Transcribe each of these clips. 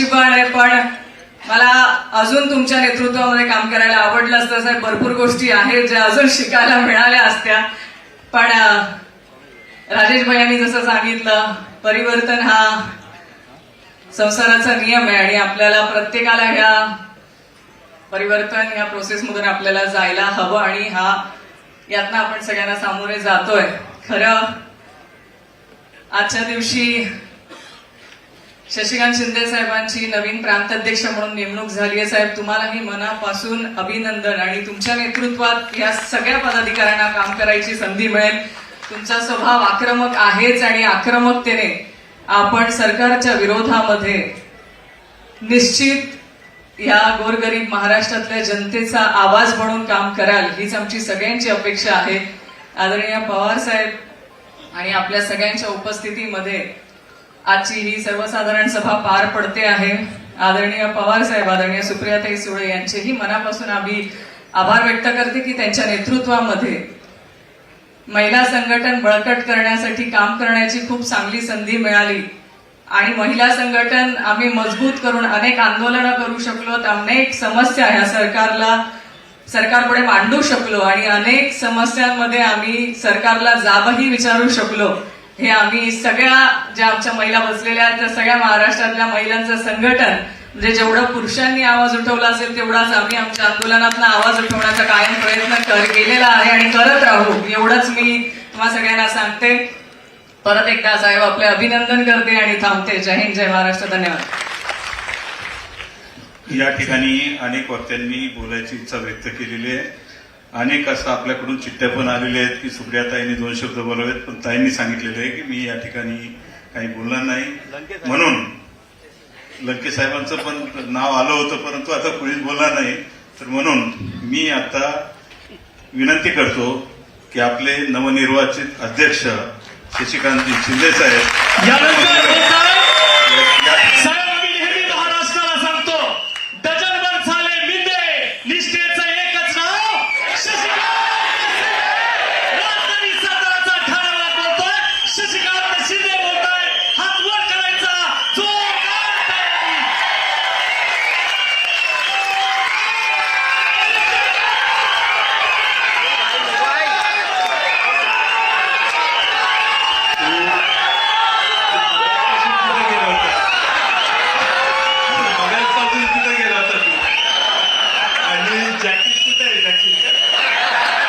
नशीब आहे पण मला अजून तुमच्या नेतृत्वामध्ये काम करायला आवडलं असतं. साहेब भरपूर गोष्टी आहेत ज्या अजून शिकायला मिळाल्या असत्या. पण राजेश भैयांनी जसं सांगितलं परिवर्तन हा संसाराचा नियम आहे आणि आपल्याला प्रत्येकाला ह्या परिवर्तन या प्रोसेसमधून आपल्याला जायला हवं आणि हा यातनं आपण सगळ्यांना सामोरे जातोय. खरं आजच्या दिवशी शशिकांत शिंदे साहेबांची नवीन प्रांताध्यक्ष म्हणून नेमणूक झाली आहे. साहेब तुम्हालाही मनापासून अभिनंदन आणि तुमच्या नेतृत्वात या सगळ्या पदाधिकाऱ्यांना काम करायची संधी मिळेल. तुमचा स्वभाव आक्रमक आहेच आणि आक्रमकतेने आपण सरकारच्या विरोधामध्ये निश्चित या गोरगरीब महाराष्ट्रातल्या जनतेचा आवाज म्हणून काम कराल हीच आमची सगळ्यांची अपेक्षा आहे. आदरणीय पवार साहेब आणि आपल्या सगळ्यांच्या उपस्थितीमध्ये आजची ही सर्वसाधारण सभा पार पडते आहे. आदरणीय पवार साहेब आदरणीय सुप्रियाताई सुळे यांचेही मनापासून आम्ही आभार व्यक्त करते की त्यांच्या नेतृत्वामध्ये महिला संघटन बळकट करण्यासाठी काम करण्याची खूप चांगली संधी मिळाली. आणि महिला संघटन आम्ही मजबूत करून अनेक आंदोलनं करू शकलो. अनेक समस्या ह्या सरकारला सरकारपुढे मांडू शकलो. आणि अनेक समस्यांमध्ये आम्ही सरकारला जाबही विचारू शकलो. हे आम्ही सगळ्या ज्या आमच्या महिला बसलेल्या आहेत त्या सगळ्या महाराष्ट्रातल्या महिलांचं संघटन म्हणजे जेवढं पुरुषांनी आवाज उठवला असेल तेवढाच आम्ही आमच्या आंदोलनातला आवाज उठवण्याचा कायम प्रयत्न कर केलेला आहे आणि करत राहू. एवढंच मी तुम्हा सगळ्यांना सांगते. परत एकदा साहेब आपले अभिनंदन करते आणि थांबते. जय हिंद जय महाराष्ट्र. धन्यवाद. या ठिकाणी अनेक वक्त्यांनी बोलायची इच्छा व्यक्त केलेली आहे. अनेक असं आपल्याकडून चिठ्ठ्या पण आलेल्या आहेत की सुप्रियाताईंनी दोन शब्द बोलावेत पण ताईंनी सांगितलेलं आहे की मी या ठिकाणी काही बोलणार नाही. म्हणून लंके साहेबांचं पण नाव आलं होतं परंतु आता कुणीच बोलणार नाही. तर म्हणून मी आता विनंती करतो की आपले नवनिर्वाचित अध्यक्ष शशिकांतजी शिंदे साहेब यानंतर बोलताय या- साहेब आम्ही नेहमी महाराष्ट्राला सांगतो डझनभर झाले मिंदे निष्ठेचं एकच नाव शशिकांत शिंदे. राजधानी साताराचा ठाण्याला बोलतोय शशिकांत शिंदे बोलतोय हात वर करायचा जोरदार तयारी. कुठे गेला होता? मगाचपासून कुठे गेला होता तू? आणि जॅकेट कुठे आहे जॅकेट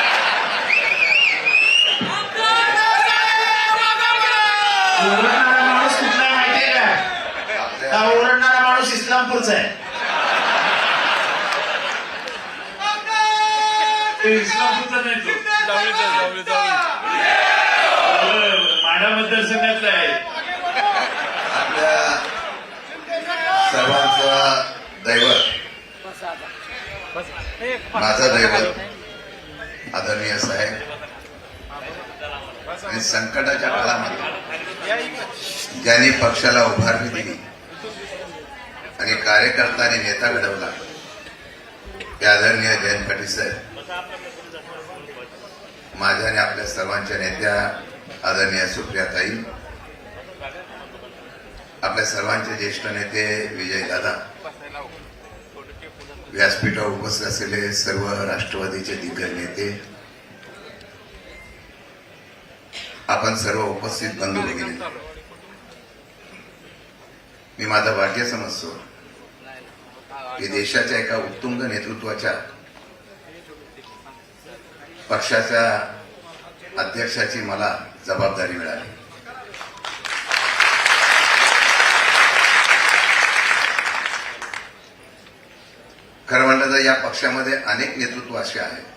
ओरडणारा माणूस कुठला आहे माहितीये का हा ओरडणारा माणूस इस्लामपूरचा आहे ते इस्लामपूरचा नाही तो माढा मतदारसंघातला आहे. आपल्या सर्वांचा दैवत. माझा दैवत आदरणीय साहेब. आणि संकटाच्या काळामध्ये ज्यांनी पक्षाला उभारणी दिली आणि कार्यकर्त्यांनी नेता घडवला ते आदरणीय जयंत पाटील साहेब. माझ्या आणि आपल्या सर्वांच्या नेत्या आदरणीय सुप्रियाताई आपल्या सर्वांचे ज्येष्ठ नेते विजय दादा व्यासपीठावर उपस्थित असलेले सर्व राष्ट्रवादीचे दिग्गज नेते आपण सर्व उपस्थित बंधू भगिनी. मी माझं भाग्य समजतो की देशाच्या एका उत्तुंग नेतृत्वाच्या पक्षाच्या अध्यक्षाची मला जबाबदारी मिळाली. खरं म्हणलं तर या पक्षामध्ये अनेक नेतृत्व असे आहे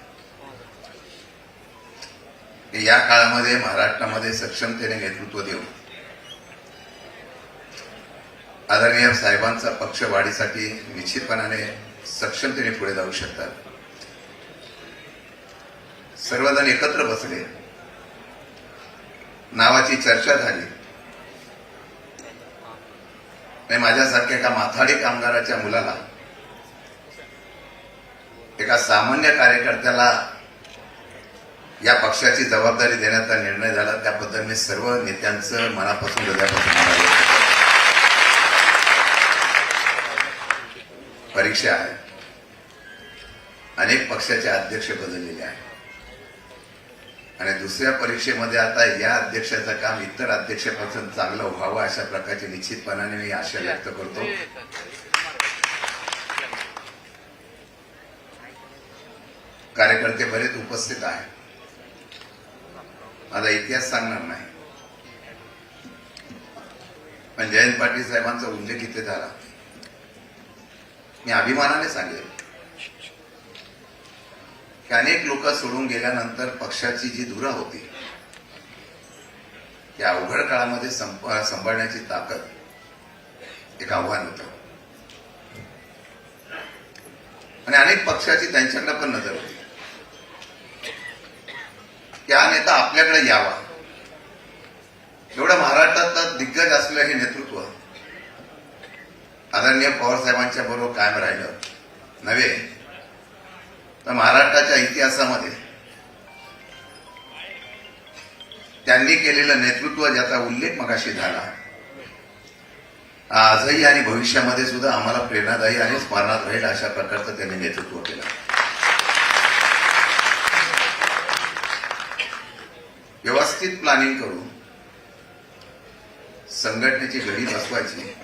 या काळामध्ये महाराष्ट्रामध्ये सक्षमतेने नेतृत्व देऊन आदरणीय साहेबांचा पक्ष वाढीसाठी निश्चितपणाने सक्षमतेने पुढे जाऊ शकतात. सर्वजण एकत्र बसले. नावाची चर्चा झाली. माझ्यासारख्या एका माथाडी कामगाराच्या मुलाला एका सामान्य कार्यकर्त्याला या पक्षाची जबाबदारी देण्याचा निर्णय झाला. त्याबद्दल मी सर्व नेत्यांचं मनापासून हृदयापासून परीक्षा आहे. अनेक पक्षाचे अध्यक्ष बदललेले आहेत. आणि दुसऱ्या परीक्षेमध्ये आता या अध्यक्षाचं काम इतर अध्यक्षापासून चांगलं व्हावं अशा प्रकारची निश्चितपणाने मी आशा व्यक्त करतो. कार्यकर्ते बरेच उपस्थित आहेत. माझा इतिहास सांगणार नाही. पण जयंत पाटील साहेबांचा उल्लेख इथे झाला. मी अभिमानाने सांगेल की अनेक लोक सोडून गेल्यानंतर पक्षाची जी धुरा होती त्या अवघड काळामध्ये सांभाळण्याची ताकद एक आव्हान होतं. आणि अनेक पक्षाची त्यांच्याकडे पण नजर होती. त्या नेता आपल्याकडे यावा. एवढं महाराष्ट्रातलं दिग्गज असलेलं हे नेतृत्व आदरणीय पवारसाहेबांच्या बरोबर कायम राहिलं. नव्हे तर महाराष्ट्राच्या इतिहासामध्ये त्यांनी केलेलं नेतृत्व ज्याचा उल्लेख मगाशी झाला. आजही आणि भविष्यामध्ये सुद्धा आम्हाला प्रेरणादायी आणि स्मरणात राहील अशा प्रकारचं त्यांनी नेतृत्व केलं. व्यवस्थित प्लॅनिंग करून संघटनेची घडी बसवायची.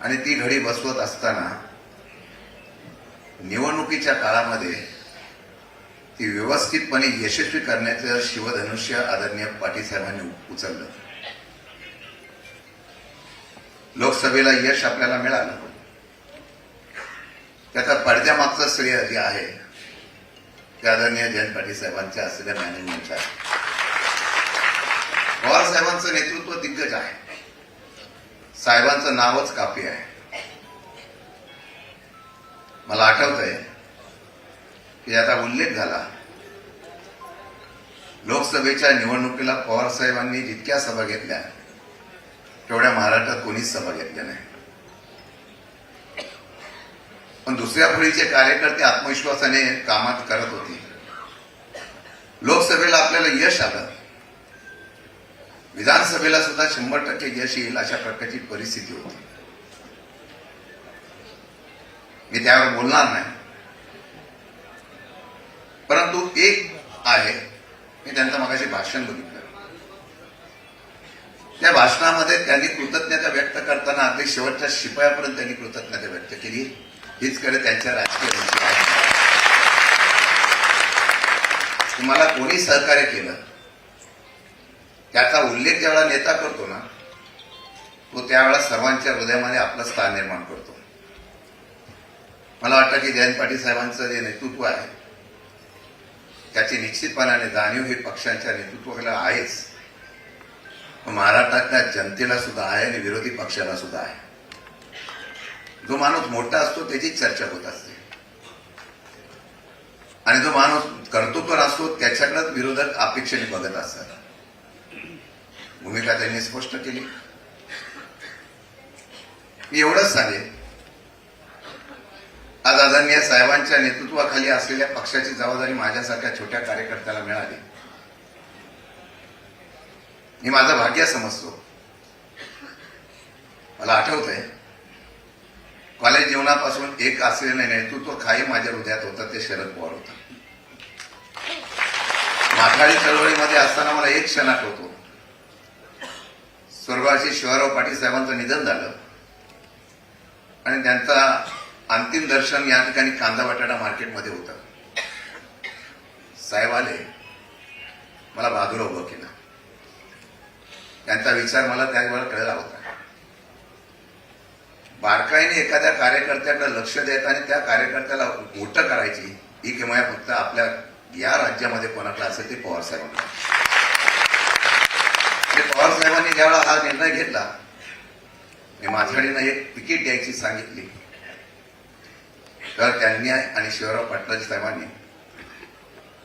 आणि ती घडी बसवत असताना निवडणुकीच्या काळामध्ये ती व्यवस्थितपणे यशस्वी करण्याचं शिवधनुष्य आदरणीय पाटील साहेबांनी उचललं. लोकसभेला यश आपल्याला मिळालं. त्याचा पडद्यामागचं श्रेय जे आहे ते आदरणीय जयंत पाटील साहेबांच्या असलेल्या मॅनेजमेंटचं आहे. पवार साहेबांचं नेतृत्व दिग्गज आहे. साहेबांचं नावच कापी आहे. मला आठवतंय की याचा उल्लेख झाला. लोकसभेच्या निवडणुकीला पवार साहेबांनी जितक्या सभा घेतल्या तेवढ्या महाराष्ट्रात कोणीच सभा घेतल्या नाही. पण दुसऱ्या फळीचे कार्यकर्ते आत्मविश्वासाने कामात करत होते. लोकसभेला आपल्याला यश आलं. विधानसभेला सुद्धा शंभर टक्के यश येईल अशा प्रकारची परिस्थिती होती. मी त्यावर बोलणार नाही. परंतु एक आहे मी त्यांचं मगाशी भाषण बघितलं. त्या भाषणामध्ये त्यांनी कृतज्ञता व्यक्त करताना अगदी शेवटच्या शिपायापर्यंत त्यांनी कृतज्ञता व्यक्त केली. हीच कडे त्यांच्या राजकीय तुम्हाला कोणी सहकार्य केलं त्याचा उल्लेख ज्यावेळा नेता करतो ना तो त्यावेळा सर्वांच्या हृदयामध्ये आपलं स्थान निर्माण करतो. मला वाटतं की जयंत पाटील साहेबांचं जे नेतृत्व आहे त्याची निश्चितपणाने जाणीव हे पक्षांच्या नेतृत्वाला आहेच. महाराष्ट्रातल्या जनतेला सुद्धा आहे आणि विरोधी पक्षाला सुद्धा आहे. जो माणूस मोठा असतो त्याचीच चर्चा होत असते. आणि जो माणूस कर्तृत्व असतो त्याच्याकडेच विरोधक अपेक्षेने बघत असतात. भूमिका त्यांनी स्पष्ट केली. मी एवढंच सांगेन आज आदरणीय साहेबांच्या नेतृत्वाखाली असलेल्या पक्षाची जबाबदारी माझ्यासारख्या छोट्या कार्यकर्त्याला मिळाली. मी माझं भाग्य समजतो. मला आठवतंय कॉलेज जीवनापासून एक असलेलं नेतृत्व खाई माझ्या हृदयात होतं ते शरद पवार होतं. माथाडी चळवळीमध्ये असताना मला एक क्षण आठवतो. स्वर्गवासी शिवाराव पाटील साहेबांचं निधन झालं. आणि त्यांचा अंतिम दर्शन या ठिकाणी कांदा बटाटा मार्केटमध्ये होतं. साहेब आले. मला बाजूला उभं केलं. त्यांचा विचार मला त्यावेळेला कळला होता. बारकाईने एखाद्या कार्यकर्त्याकडे लक्ष देत आणि त्या कार्यकर्त्याला मोठं करायची ही किमया फक्त आपल्या या राज्यामध्ये कोणाकडे असेल ते पवार साहेबांना पवार साहेबांनी ज्यावेळा हा निर्णय घेतला मी एक तिकीट द्यायची सांगितली. तर त्यांनी आणि शिवराव पाटलाजी साहेबांनी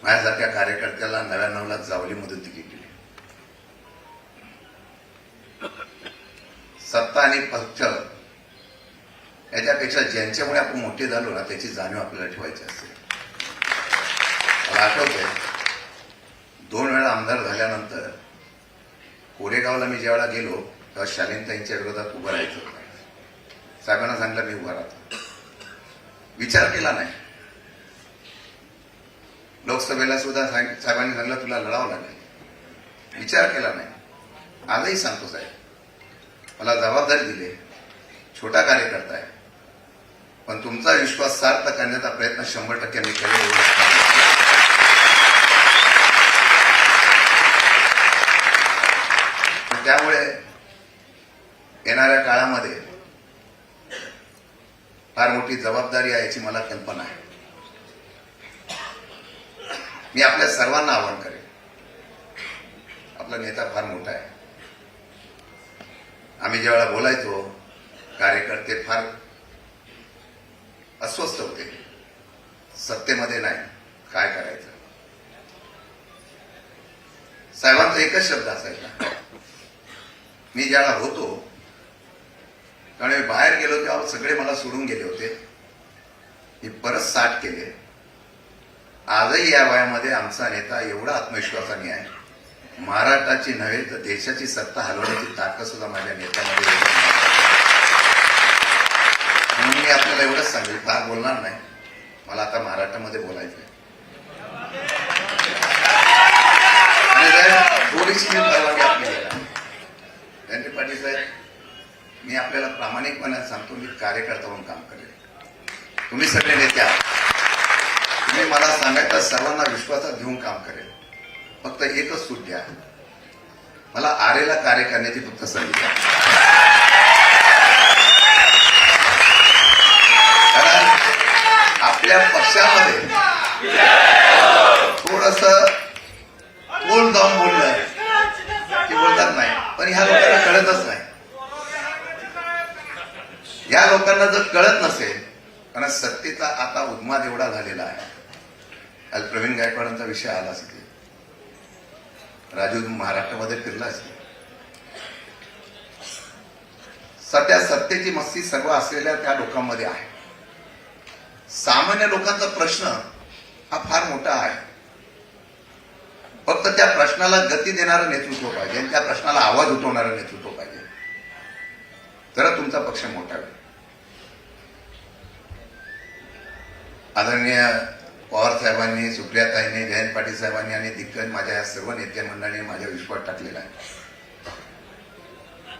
माझ्यासारख्या कार्यकर्त्याला नव्याण्णवला जावलीमधून तिकीट दिली सत्ता आणि पक्ष याच्यापेक्षा ज्यांच्यामुळे आपण मोठे झालो ना त्याची जाणीव आपल्याला ठेवायची असते. मला आठवतंय दोन वेळा आमदार झाल्यानंतर कोरेगावला मी ज्यावेळेला गेलो तेव्हा शालीनताईंच्या विरोधात उभं राहायचं साहेबांना सांगलं मी उभा राहतो. विचार केला नाही. लोकसभेला सुद्धा साहेबांनी सांगितलं तुला लढावं लागेल. विचार केला नाही. आजही सांगतो साहेब. मला जबाबदारी दिली छोटा कार्यकर्ता आहे. पण तुमचा विश्वास सार्थ करण्याचा प्रयत्न शंभर टक्के मी करेन त्यामुळे येणाऱ्या काळामध्ये फार मोठी जबाबदारी आहे याची मला कल्पना आहे. मी आपल्या सर्वांना आवाहन करेन. आपला नेता फार मोठा आहे. आम्ही ज्यावेळेला बोलायचो कार्यकर्ते फार अस्वस्थ होते. सत्तेमध्ये नाही. काय करायचं? साहेबांचा एकच शब्द असायचा. मी ज्याला होतो कारण मी बाहेर गेलो तेव्हा सगळे मला सोडून गेले होते. मी परत साठ केले. आजही या वयामध्ये आमचा नेता एवढा आत्मविश्वासाने आहे. महाराष्ट्राची नव्हे तर देशाची सत्ता हलवण्याची ताकद सुद्धा माझ्या नेत्यामध्ये म्हणून मी आपल्याला एवढंच सांगेल फार बोलणार नाही. मला आता महाराष्ट्रामध्ये बोलायचं आहे आणि थोडीशी मी परवानगी आपली द्या. जयंती पाटील साहेब मी आपल्याला प्रामाणिकपणे सांगतो मी कार्यकर्ता म्हणून काम करेल. तुम्ही सगळे नेते आहात. तुम्ही मला सांगायचं सर्वांना विश्वासात घेऊन काम करेल. फक्त एकच सूट द्या मला आरेला कार्य करण्याची फक्त संधी द्या. कारण आपल्या पक्षामध्ये थोडस बोल जाऊन बोललं की बोलतात नाही पण ह्या लोकांना कळतच नाही या जर कळत नसेल कारण सत्तेचा आता उन्माद एवढा झालेला आहे. काल प्रवीण गायकवाडांचा विषय आला असते राजू महाराष्ट्रामध्ये फिरला असते सध्या सत्तेची मस्ती सर्व असलेल्या त्या लोकांमध्ये आहे. सामान्य लोकांचा प्रश्न हा फार मोठा आहे. फक्त त्या प्रश्नाला गती देणारं नेतृत्व पाहिजे आणि त्या प्रश्नाला आवाज उठवणारं नेतृत्व पाहिजे. तर तुमचा पक्ष मोठा होईल. आदरणीय पवार साहेबांनी सुप्रियाताईंनी जयंत पाटील साहेबांनी आणि दिग्गज माझ्या या सर्व नेते मंडळींनी माझ्या विश्वास टाकलेला आहे.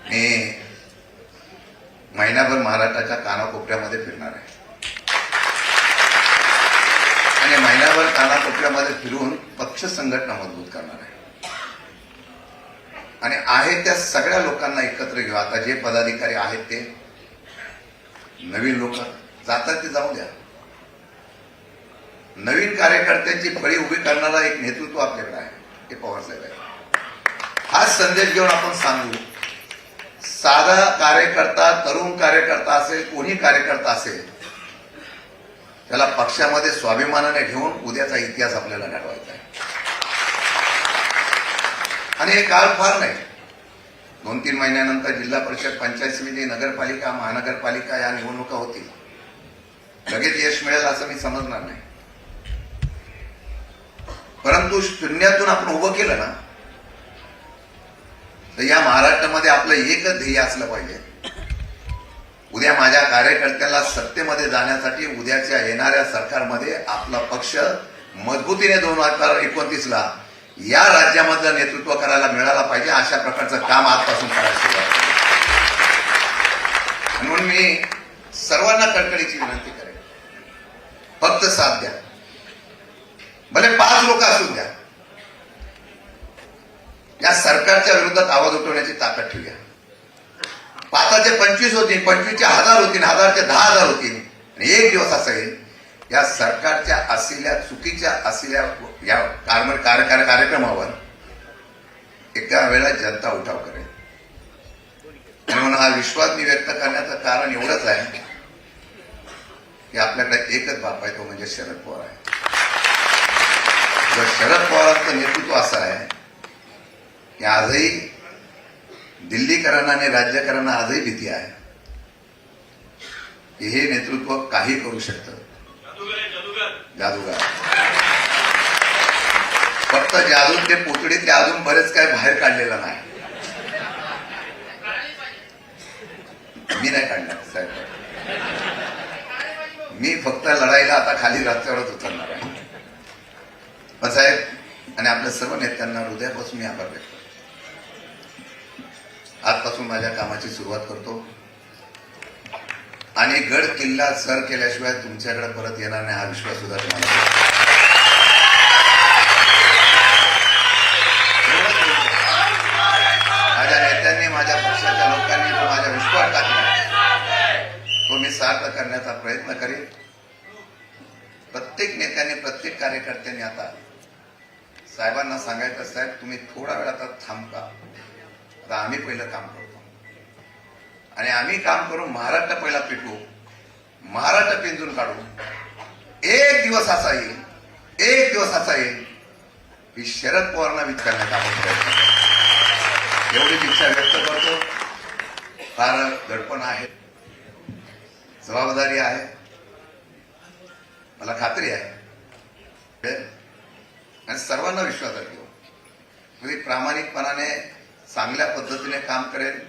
मी महिनाभर महाराष्ट्राच्या कानाकोपऱ्यामध्ये फिरणार आहे. आणि महिनाभर कानाकोपऱ्यामध्ये फिरून पक्ष संघटना मजबूत करणार आहे. आणि आहे त्या सगळ्या लोकांना एकत्र घेऊ. आता जे पदाधिकारी आहेत ते नवीन लोक जातात ते जाऊ द्या. नवीन कार्यकर्त्यांची फळी उभी करणारा एक नेतृत्व आपल्याकडे आहे ते पवारसाहेब आहे हाच संदेश घेऊन आपण सांगू. साधा कार्यकर्ता तरुण कार्यकर्ता असेल कोणी कार्यकर्ता असेल त्याला पक्षामध्ये स्वाभिमानाने घेऊन उद्याचा इतिहास आपल्याला घडवायचा आहे. आणि हे काळ फार नाही. दोन तीन महिन्यानंतर जिल्हा परिषद पंचायत समिती नगरपालिका महानगरपालिका या निवडणुका होतील. लगेच यश मिळेल असं मी समजणार नाही. परंतु शून्यातून आपण उभं केलं ना तर या महाराष्ट्रामध्ये आपलं एकच ध्येय असलं पाहिजे. उद्या माझ्या कार्यकर्त्याला सत्तेमध्ये जाण्यासाठी उद्याच्या येणाऱ्या सरकारमध्ये आपला पक्ष मजबूतीने दोन हजार एकोणतीसला या राज्यामधलं नेतृत्व करायला मिळाला पाहिजे अशा प्रकारचं काम आजपासून करायला सुरुवात म्हणून मी सर्वांना कडकडीची विनंती करेन. फक्त साथ द्या. भले पाच लोक असू द्या. या सरकारच्या विरोधात आवाज उठवण्याची ताकद ठेवूया. पाचाचे पंचवीस होतील पंचवीसचे हजार होतील हजारचे दहा हजार होतील आणि एक दिवस असा येईल या सरकारच्या असलेल्या चुकीच्या असलेल्या या कार्य- कार्य- कार्यक्रमावर एका वेळेला जनता उठाव करेल. म्हणून हा विश्वास मी व्यक्त करण्याचं कारण एवढंच आहे की आपल्याकडे एकच बाप आहे तो म्हणजे शरद पवार आहे. शरद पवारांचं नेतृत्व असं आहे की आजही दिल्लीकरांना आणि राज्यकरांना आजही भीती आहे की हे नेतृत्व काही करू शकतं. जादूगार. फक्त जादून ते पुतळीतले अजून बरेच काय बाहेर काढलेलं नाही. मी नाही काढणार साहेब. मी फक्त लढाईला आता खाली रस्त्यावरच होता पण साहेब आणि आपल्या सर्व नेत्यांना हृदयापासून मी आभार व्यक्त करतो. आजपासून माझ्या कामाची सुरुवात करतो. आणि गड किल्ला सर केल्याशिवाय तुमच्याकडे परत येणार नाही हा विश्वास सुद्धा तुम्हाला माझ्या नेत्यांनी माझ्या पक्षाच्या लोकांनी तो माझ्या विश्वास टाकला तो मी सार्थ करण्याचा प्रयत्न करेन. प्रत्येक नेत्याने प्रत्येक कार्यकर्त्यांनी आता साहेबांना सांगायचं साहेब तुम्ही थोडा वेळ आता थांबता आता आम्ही पहिलं काम करतो. आणि आम्ही काम करू महाराष्ट्र पहिला पिटू महाराष्ट्र पिंजून काढू. एक दिवस असा येईल एक दिवस असा येईल की शरद पवारांना विचारण्यात करण्याचा आपण प्रयत्न एवढीच इच्छा व्यक्त करतो. फार दडपण आहे. जबाबदारी आहे. मला खात्री आहे. आणि सर्वांना विश्वासात घेऊ म्हणजे प्रामाणिकपणाने चांगल्या पद्धतीने काम करेल.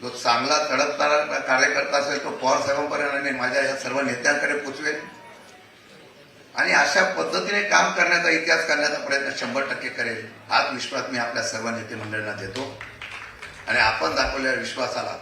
जो चांगला तडपणारा कार्यकर्ता असेल तो पवार साहेबांपर्यंत आणि माझ्या या सर्व नेत्यांकडे पोचवेल. आणि अशा पद्धतीने काम करण्याचा इतिहास करण्याचा प्रयत्न शंभर टक्के करेल हाच विश्वास मी आपल्या सर्व नेते मंडळींना देतो. आणि आपण दाखवलेल्या विश्वासाला